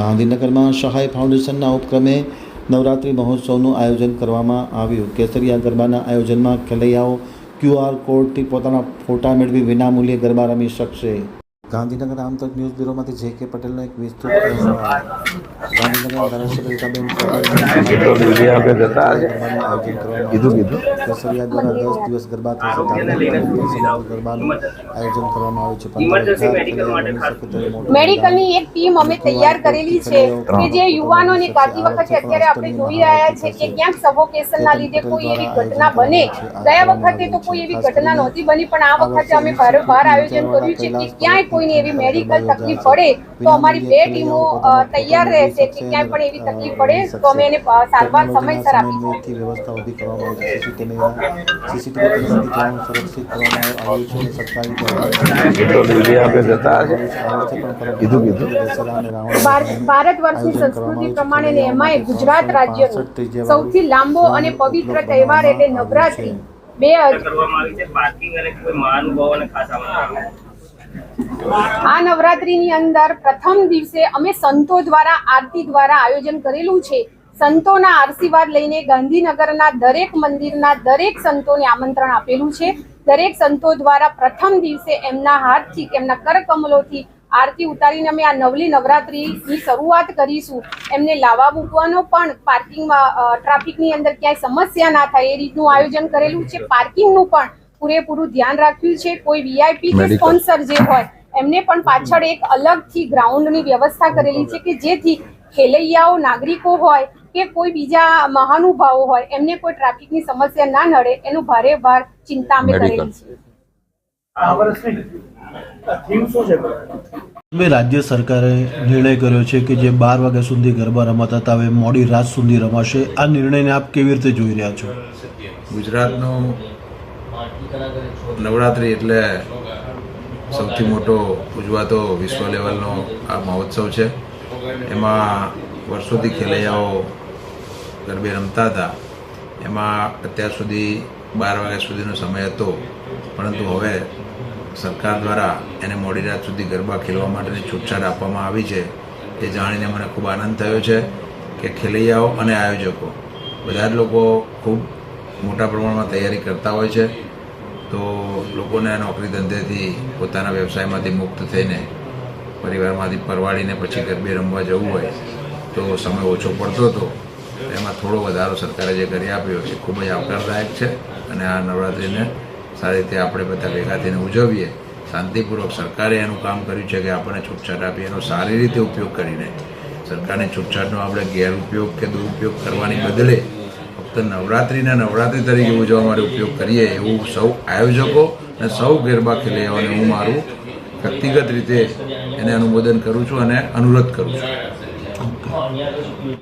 ગાંધીનગરમાં સહાય ફાઉન્ડેશનના ઉપક્રમે નવરાત્રિ મહોત્સવનું આયોજન કરવામાં આવ્યું. કેસરિયા ગરબાના આયોજનમાં ખેલૈયાઓ ક્યુઆર કોડથી પોતાના ફોટા મેળવી વિનામૂલ્યે ગરબા રમી શકશે. ગાંધીનગર આમતક ન્યૂઝ બ્યુરોમાંથી જે કે પટેલનો એક વિસ્તૃત મેડિકલની એક ટીમ અમે તૈયાર કરેલી છે કે જે યુવાનોને ગાતી વખતે અત્યારે આપણે જોઈ રહ્યા છે કે ક્યાંક સફોકેશનના લીધે કોઈ એવી ઘટના બને. ગયા વખતે તો કોઈ એવી ઘટના નહોતી બની, પણ આ વખતે અમે ભારોભાર આયોજન કર્યું છે કે ક્યાંય કોઈને એવી મેડિકલ તકલીફ પડે તો અમારી બે ટીમો તૈયાર રહેશે કે ક્યાંય પણ એવી તકલીફ પડે તો અમે એને સારવાર સમયસર આપી વ્યવસ્થા ઊભી કરવામાં આવી છે. સીસી કેમેરા સીસીટીવી કેમેરાથી જાણ સુરક્ષિત કરવામાં આવ્યું છે અને સરકારી. કીધું, કીધું. ભારત વર્ષની સંસ્કૃતિ પ્રમાણે ને એમાંય ગુજરાત રાજ્યનો સૌથી લાંબો અને પવિત્ર તહેવાર એટલે નવરાત્રી બે હજાર કરવામાં આવી છે. પાર્કિંગ અને કોઈ મહાનુભાવોને ખાસ આમંત્રણ આ નવરાત્રીની અંદર પ્રથમ દિવસે અમે સંતો દ્વારા આરતી દ્વારા આયોજન કરેલું છે. સંતોના આશીર્વાદ લઈને ગાંધીનગરના દરેક મંદિરના દરેક સંતોને આમંત્રણ આપેલું છે. દરેક સંતો દ્વારા પ્રથમ દિવસે એમના હાથથી એમના કરકમલોથી આરતી ઉતારીને અમે આ નવલી નવરાત્રીની શરૂઆત કરીશું. એમને લાવા મૂકવાનો પણ પાર્કિંગમાં ટ્રાફિકની અંદર ક્યાંય સમસ્યા ના થાય એ રીતનું આયોજન કરેલું છે. પાર્કિંગનું પણ પૂરેપૂરું ધ્યાન રાખ્યું છે. કોઈ વીઆઈપી સ્પોન્સર જે હોય એમને પણ પાછળ એક અલગથી ગ્રાઉન્ડની વ્યવસ્થા કરેલી છે કે જેથી ખેલૈયાઓ નાગરિકો હોય કે કોઈ બીજા મહાનુભાવો હોય એમને કોઈ ટ્રાફિકની સમસ્યા ના નડે એનું ભારે ભાર ચિંતા અમે. કરેલી છે. આ વર્ષની થીમ શું છે? હવે રાજ્ય સરકારે નિર્ણય કર્યો છે કે જે બાર વાગ્યા સુધી ગરબા રમાતા હતા હવે મોડી રાત સુધી રમાશે. આ નિર્ણયને આપ કેવી રીતે જોઈ રહ્યા છો? ગુજરાતનું નવરાત્રિ એટલે સૌથી મોટો ઉજવાતો વિશ્વ લેવલનો આ મહોત્સવ છે. એમાં વર્ષોથી ખેલૈયાઓ ગરબે રમતા હતા. એમાં અત્યાર સુધી બાર વાગ્યા સુધીનો સમય હતો. પરંતુ હવે સરકાર દ્વારા એને મોડી રાત સુધી ગરબા ખેલવા માટેની છૂટછાટ આપવામાં આવી છે. એ જાણીને મને ખૂબ આનંદ થયો છે કે ખેલૈયાઓ અને આયોજકો બધા જ લોકો ખૂબ મોટા પ્રમાણમાં તૈયારી કરતા હોય છે. તો લોકોને નોકરી ધંધેથી પોતાના વ્યવસાયમાંથી મુક્ત થઈને પરિવારમાંથી પરવાડીને પછી ગરબે રમવા જવું હોય તો સમય ઓછો પડતો હતો. એમાં થોડો વધારો સરકારે જે કરી આપ્યો એ ખૂબ જ આવકારદાયક છે અને આ નવરાત્રિને સારી રીતે આપણે બધા ભેગા થઈને ઉજવીએ. શાંતિપૂર્વક સરકારે એનું કામ કર્યું છે કે આપણને છૂટછાટ આપી એનો સારી રીતે ઉપયોગ કરીને સરકારની છૂટછાટનો આપણે ગેરઉપયોગ કે દુરુપયોગ કરવાની બદલે ફક્ત નવરાત્રિને નવરાત્રિ તરીકે ઉજવવા માટે ઉપયોગ કરીએ એવું સૌ આયોજકો અને સૌ ગરબા અને હું મારું વ્યક્તિગત રીતે એને અનુમોદન કરું છું અને અનુરોધ કરું છું.